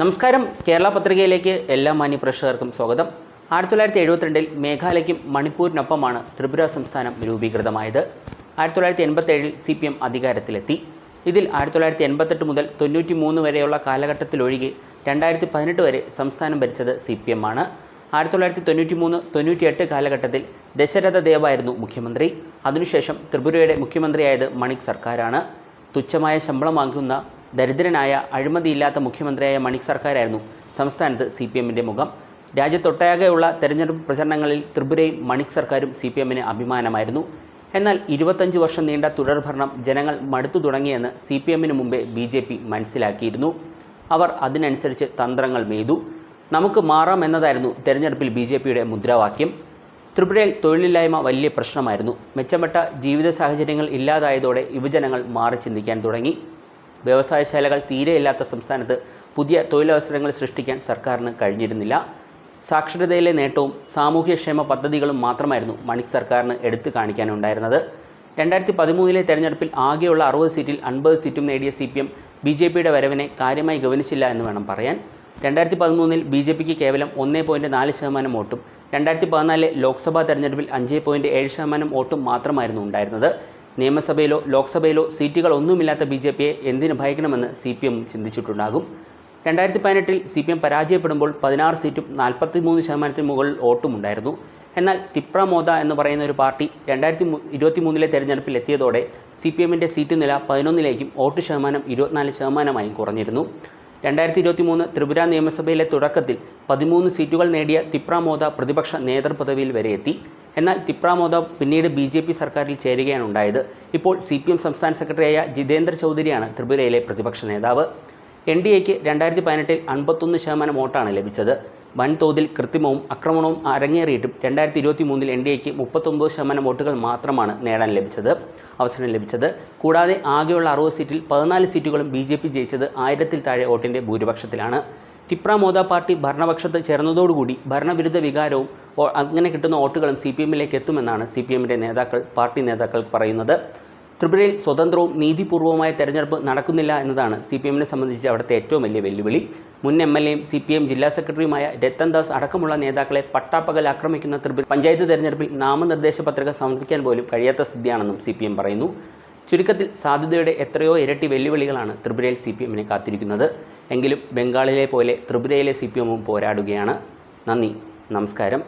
നമസ്കാരം. കേരള പത്രികയിലേക്ക് എല്ലാ മാന്യ പ്രേക്ഷകർക്കും സ്വാഗതം. ആയിരത്തി തൊള്ളായിരത്തി എഴുപത്തിരണ്ടിൽ മേഘാലയ്ക്കും മണിപ്പൂരിനൊപ്പമാണ് ത്രിപുര സംസ്ഥാനം രൂപീകൃതമായത്. ആയിരത്തി തൊള്ളായിരത്തി എൺപത്തേഴിൽ സി പി എം അധികാരത്തിലെത്തി. ഇതിൽ ആയിരത്തി തൊള്ളായിരത്തി എൺപത്തെട്ട് മുതൽ തൊണ്ണൂറ്റി മൂന്ന് വരെയുള്ള കാലഘട്ടത്തിലൊഴികെ രണ്ടായിരത്തി പതിനെട്ട് വരെ സംസ്ഥാനം ഭരിച്ചത് സി പി എം ആണ്. ആയിരത്തി തൊള്ളായിരത്തി തൊണ്ണൂറ്റി മൂന്ന് തൊണ്ണൂറ്റിയെട്ട് കാലഘട്ടത്തിൽ ദശരഥ ദേവായിരുന്നു മുഖ്യമന്ത്രി. അതിനുശേഷം ത്രിപുരയുടെ മുഖ്യമന്ത്രിയായത് മണിക് സർക്കാരാണ്. തുച്ഛമായ ശമ്പളം വാങ്ങുന്ന ദരിദ്രനായ അഴിമതിയില്ലാത്ത മുഖ്യമന്ത്രിയായ മണിക് സർക്കാരായിരുന്നു സംസ്ഥാനത്ത് സി പി എമ്മിന്റെ മുഖം. രാജ്യത്തൊട്ടാകെയുള്ള തെരഞ്ഞെടുപ്പ് പ്രചരണങ്ങളിൽ ത്രിപുരയും മണിക് സർക്കാരും സി പി എമ്മിന് അഭിമാനമായിരുന്നു. എന്നാൽ ഇരുപത്തഞ്ച് വർഷം നീണ്ട തുടർഭരണം ജനങ്ങൾ മടുത്തു തുടങ്ങിയെന്ന് സി പി എമ്മിന് മുമ്പേ ബി ജെ പി മനസ്സിലാക്കിയിരുന്നു. അവർ അതിനനുസരിച്ച് തന്ത്രങ്ങൾ മെയ്തു. നമുക്ക് മാറാം എന്നതായിരുന്നു തെരഞ്ഞെടുപ്പിൽ ബി ജെ പിയുടെ മുദ്രാവാക്യം. ത്രിപുരയിൽ തൊഴിലില്ലായ്മ വലിയ പ്രശ്നമായിരുന്നു. മെച്ചപ്പെട്ട ജീവിത സാഹചര്യങ്ങൾ ഇല്ലാതായതോടെ യുവജനങ്ങൾ മാറി ചിന്തിക്കാൻ തുടങ്ങി. വ്യവസായശാലകൾ തീരെയില്ലാത്ത സംസ്ഥാനത്ത് പുതിയ തൊഴിലവസരങ്ങൾ സൃഷ്ടിക്കാൻ സർക്കാരിന് കഴിഞ്ഞിരുന്നില്ല. സാക്ഷരതയിലെ നേട്ടവും സാമൂഹ്യക്ഷേമ പദ്ധതികളും മാത്രമായിരുന്നു മണിക് സർക്കാരിന് എടുത്തു കാണിക്കാനുണ്ടായിരുന്നത്. രണ്ടായിരത്തി പതിമൂന്നിലെ തെരഞ്ഞെടുപ്പിൽ ആകെയുള്ള അറുപത് സീറ്റിൽ അൻപത് സീറ്റും നേടിയ C P M B J പിയുടെ വരവിനെ കാര്യമായി ഗവനിച്ചില്ല എന്ന് വേണം പറയാൻ. രണ്ടായിരത്തി പതിമൂന്നിൽ ബി ജെ പിക്ക് കേവലം ഒന്നേ പോയിന്റ് നാല് ശതമാനം വോട്ടും രണ്ടായിരത്തി പതിനാലിലെ ലോക്സഭാ തെരഞ്ഞെടുപ്പിൽ അഞ്ച് പോയിന്റ് ഏഴ് ശതമാനം വോട്ടും മാത്രമായിരുന്നു ഉണ്ടായിരുന്നത്. നിയമസഭയിലോ ലോക്സഭയിലോ സീറ്റുകൾ ഒന്നുമില്ലാത്ത ബി ജെ പിയെ എന്തിനു ഭയക്കണമെന്ന് സി പി എം ചിന്തിച്ചിട്ടുണ്ടാകും. രണ്ടായിരത്തി പതിനെട്ടിൽ സി പി എം പരാജയപ്പെടുമ്പോൾ പതിനാറ് സീറ്റും നാൽപ്പത്തി മൂന്ന് ശതമാനത്തിന് മുകളിൽ വോട്ടും ഉണ്ടായിരുന്നു. എന്നാൽ തിപ്ര മോദ എന്ന് പറയുന്ന ഒരു പാർട്ടി രണ്ടായിരത്തി ഇരുപത്തി മൂന്നിലെ തെരഞ്ഞെടുപ്പിൽ എത്തിയതോടെ സി പി എമ്മിന്റെ സീറ്റ് നില പതിനൊന്നിലേക്കും വോട്ട് ശതമാനം ഇരുപത്തിനാല് ശതമാനമായും കുറഞ്ഞിരുന്നു. രണ്ടായിരത്തി ഇരുപത്തി മൂന്ന് ത്രിപുര നിയമസഭയിലെ തുടക്കത്തിൽ പതിമൂന്ന് സീറ്റുകൾ നേടിയ തിപ്ര മോദ പ്രതിപക്ഷ നേതൃപദവിയിൽ വരെ എത്തി. എന്നാൽ തിപ്ര മോദവ് പിന്നീട് ബി ജെ പി സർക്കാരിൽ ചേരുകയാണ് ഉണ്ടായത്. ഇപ്പോൾ സി പി എം സംസ്ഥാന സെക്രട്ടറിയായ ജിതേന്ദ്ര ചൗധരിയാണ് ത്രിപുരയിലെ പ്രതിപക്ഷ നേതാവ്. എൻ ഡി എക്ക് രണ്ടായിരത്തി പതിനെട്ടിൽ അൻപത്തൊന്ന് ശതമാനം വോട്ടാണ് ലഭിച്ചത്. വൻതോതിൽ കൃത്രിമവും ആക്രമണവും അരങ്ങേറിയിട്ടും രണ്ടായിരത്തി ഇരുപത്തി മൂന്നിൽ എൻ ഡി എക്ക് മുപ്പത്തൊമ്പത് ശതമാനം വോട്ടുകൾ മാത്രമാണ് നേടാൻ ലഭിച്ചത്. അവസരം ലഭിച്ചത് കൂടാതെ ആകെയുള്ള അറുപത് സീറ്റിൽ പതിനാല് സീറ്റുകളും ബി ജെ പി ജയിച്ചത് ആയിരത്തിൽ താഴെ വോട്ടിന്റെ ഭൂരിപക്ഷത്തിലാണ്. തിപ്ര മോദ പാർട്ടി ഭരണപക്ഷത്ത് ചേർന്നതോടുകൂടി ഭരണവിരുദ്ധ വികാരവും അങ്ങനെ കിട്ടുന്ന വോട്ടുകളും സി പി എമ്മിലേക്ക് എത്തുമെന്നാണ് സി പി എമ്മിന്റെ നേതാക്കൾ പാർട്ടി നേതാക്കൾ പറയുന്നത്. ത്രിപുരയിൽ സ്വതന്ത്രവും നീതിപൂർവമായ തെരഞ്ഞെടുപ്പ് നടക്കുന്നില്ല എന്നതാണ് സി പി എമ്മിനെ സംബന്ധിച്ച് അവിടുത്തെ ഏറ്റവും വലിയ വെല്ലുവിളി. മുൻ എം എൽ എയും സി പി എം ജില്ലാ സെക്രട്ടറിയുമായ രത്തൻദാസ് അടക്കമുള്ള നേതാക്കളെ പട്ടാപ്പകൽ ആക്രമിക്കുന്ന ത്രിപുര പഞ്ചായത്ത് തെരഞ്ഞെടുപ്പിൽ നാമനിർദ്ദേശ പത്രിക സമർപ്പിക്കാൻ പോലും കഴിയാത്ത സ്ഥിതിയാണെന്നും സി പി എം പറയുന്നു. ചുരുക്കത്തിൽ സാധ്യതയുടെ എത്രയോ ഇരട്ടി വെല്ലുവിളികളാണ് ത്രിപുരയിൽ സി പി എമ്മിനെ കാത്തിരിക്കുന്നത്. എങ്കിലും ബംഗാളിലെ പോലെ ത്രിപുരയിലെ സി പി എമ്മും പോരാടുകയാണ്. നന്ദി. നമസ്കാരം.